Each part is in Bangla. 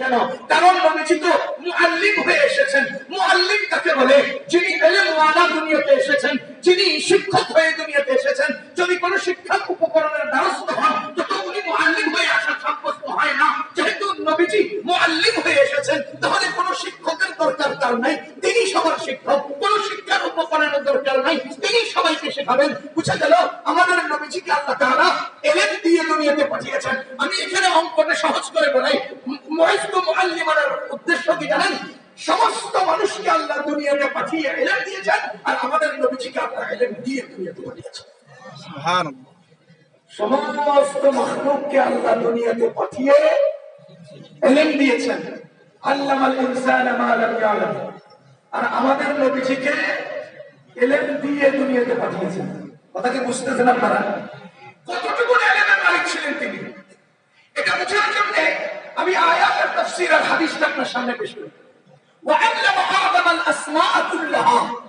কেন? কারণ নবীজি তো মুআল্লিম হয়ে এসেছেন। মুআল্লিম কাকে বলে? যিনি এলেম ওয়ালা দুনিয়াতে এসেছেন, যিনি শিক্ষক হয়ে দুনিয়াতে এসেছেন। যদি কোনো শিক্ষা উপকরণের দ্বারস্থ হন তো উনি মুআল্লিম হয়ে আসা সাব্যস্ত হয় না। যেহেতু নবীজি মুআল্লিম হয়ে এসেছেন, তাহলে কোনো শিক্ষকের দরকার তার নাই। তিনি সবার শিক্ষক। কোনো শিক্ষার উপকরণের দরকার নাই। তিনি সবাইকে শেখাবেন। বুঝা গেল? আমাদের আমাদের নবীজিকে আল্লাহ এলেম দিয়ে দুনিয়াতে পাঠিয়েছেন সুবহানাল্লাহ সমস্ত মখলুককে আল্লাহ দুনিয়াতে পাঠিয়ে এলেম দিয়েছেন আল্লামাল ইনসান মা লাম ইয়ালাম আর আমাদের নবীজিকে এলেম দিয়ে দুনিয়াতে পাঠিয়েছেন কথা কি বুঝতেছেন আপনারা কতটুকু এলেমের মালিক ছিলেন তিনি এটা বোঝার জন্য আমি আয়াতের তাফসীর আর হাদিসটা আপনার সামনে পেশ করি وعلم آدم الأسماء كلها كل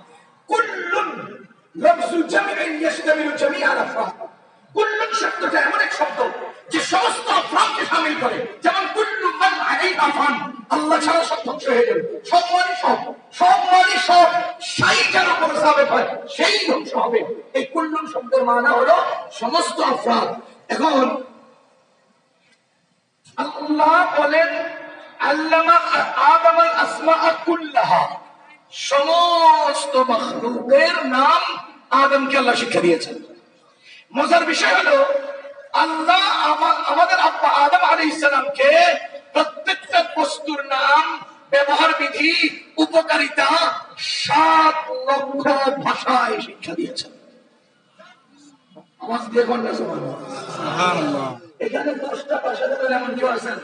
রসুল জামিআইন ইয়াশতামিলু জামিআল আফরাদ কুল্লুন শব্দটা এমন এক শব্দ যে সমস্ত অপরাধকে সামিল করে। যেমন কুল্লু মান আলাইহা ফান, আল্লাহ ছাড়া সব ধ্বংস হয়ে যাবে সব মানে সব সব মানে সব সাইটার উপর সাবেক হয়, সেই ধ্বংস হবে। এই কুল্লুন শব্দের মানা হলো সমস্ত অপরাধ। এখন আল্লাহ বলেন, আল্লামা আদম আল আসমা কুল্লাহা। সমস্ত মখলুকের নাম আদমকে আল্লাহ শিক্ষা দিয়েছেন। মজার বিষয় হলো আল্লাহ আমাদের আব্বা আদম আলী ইসলামকে প্রত্যেকটা বস্তুর নাম ব্যবহার বিধি উপকারিতা সাত লক্ষ ভাষায় শিক্ষা দিয়েছেন। আওয়াজ দিয়ে কন্যা সুবহানাল্লাহ। এখানে দশটা ভাষা জানার এমন কেউ আছেন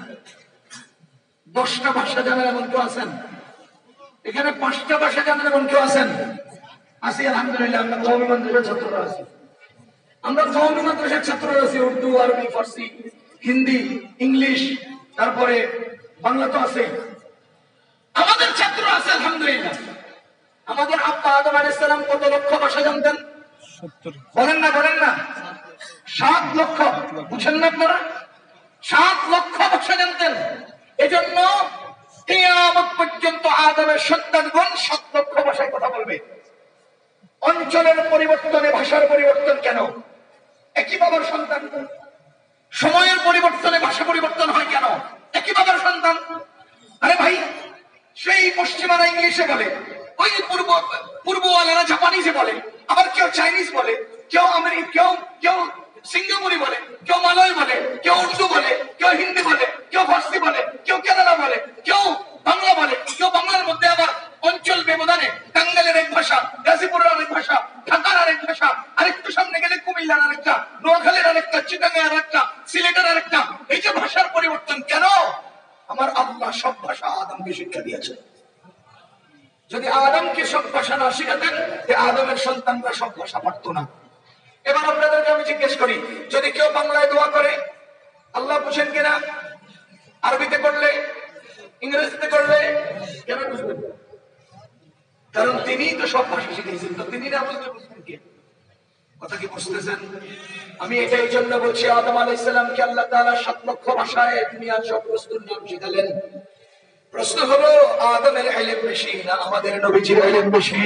দশটা ভাষা জানার এমন কেউ আছেন এখানে পাঁচটা ভাষা জানার এমন কেউ আছেন আছি আলহামদুলিল্লাহ আমরা কৌমি মাদ্রাসার ছাত্ররা আছি। আমরা কৌমি মাদ্রাসার ছাত্ররা আছি উর্দু আরবি ফার্সি হিন্দি ইংলিশ তারপরে বাংলা তো আছে। আমাদের ছাত্র আছে আলহামদুলিল্লাহ। আমাদের আব্বা আদম আলাইহিস সালাম কত লক্ষ ভাষা জানতেন? বলেন না বলেন না। সাত লক্ষ বুঝেন না আপনারা? সাত লক্ষ ভাষা জানতেন। এজন্য কিয়ামত পর্যন্ত আদমের সন্তানগণ সাত লক্ষ ভাষায় কথা বলবে। অঞ্চলের পরিবর্তনে, ভাষার পরিবর্তন কেন? একই বাবার সন্তান। সময়ের পরিবর্তনে ভাষা পরিবর্তন হয় কেন? একই বাবার সন্তান। আরে ভাই, সেই পশ্চিমারা ইংলিশে বলে, ওই পূর্ব, পূর্বওয়ালারা জাপানিজে বলে, আবার কেউ চাইনিজ বলে, কেউ আমেরিক কেউ কেউ সিঙ্গাপুরি বলে, কেউ মালয় বলে, কেউ উর্দু বলে, কেউ হিন্দি বলে, কেউ ফার্সি বলে, কেউ কেরালা বলে কেউ বাংলা বলে কেউ বাংলার মধ্যে আবার অঞ্চল ব্যবধানে টাঙ্গালের এক ভাষা গাজীপুরের আরেক ভাষা ঢাকার আরেক ভাষা আরেকটু সামনে গেলে কুমিল্লার আরেকটা, নোয়াখালীর আরেকটা চিটাঙ্গের আরেকটা, সিলেটের আরেকটা। এই যে ভাষার পরিবর্তন কেন? আমার আল্লাহ সব ভাষা আদমকে শিক্ষা দিয়েছে। যদি আদমকে সব ভাষা না শিখাতেন আদমের সন্তানরা সব ভাষা পারতো না। এবার আপনাদেরকে আমি জিজ্ঞেস করি, যদি কেউ বাংলায় দোয়া করে, আল্লাহ বুঝেন কিনা? আরবিতে করলে, ইংরেজিতে করলে, কেন বুঝবেন কারণ তিনিই তো সব ভাষা শিখিয়েছেন, তো তিনি না বুঝলে বুঝবেন কে? কথা কি বুঝতেছেন? আমি এটাই জন্য বলছি, আদম আলাইসালামকে আল্লাহ তালা সাত লক্ষ ভাষায় দুনিয়ার সব বস্তুর নাম শিখালেন। প্রশ্ন হলো, আদমের আইলেম বেশি না আমাদের নবীজির আইলেম বেশি?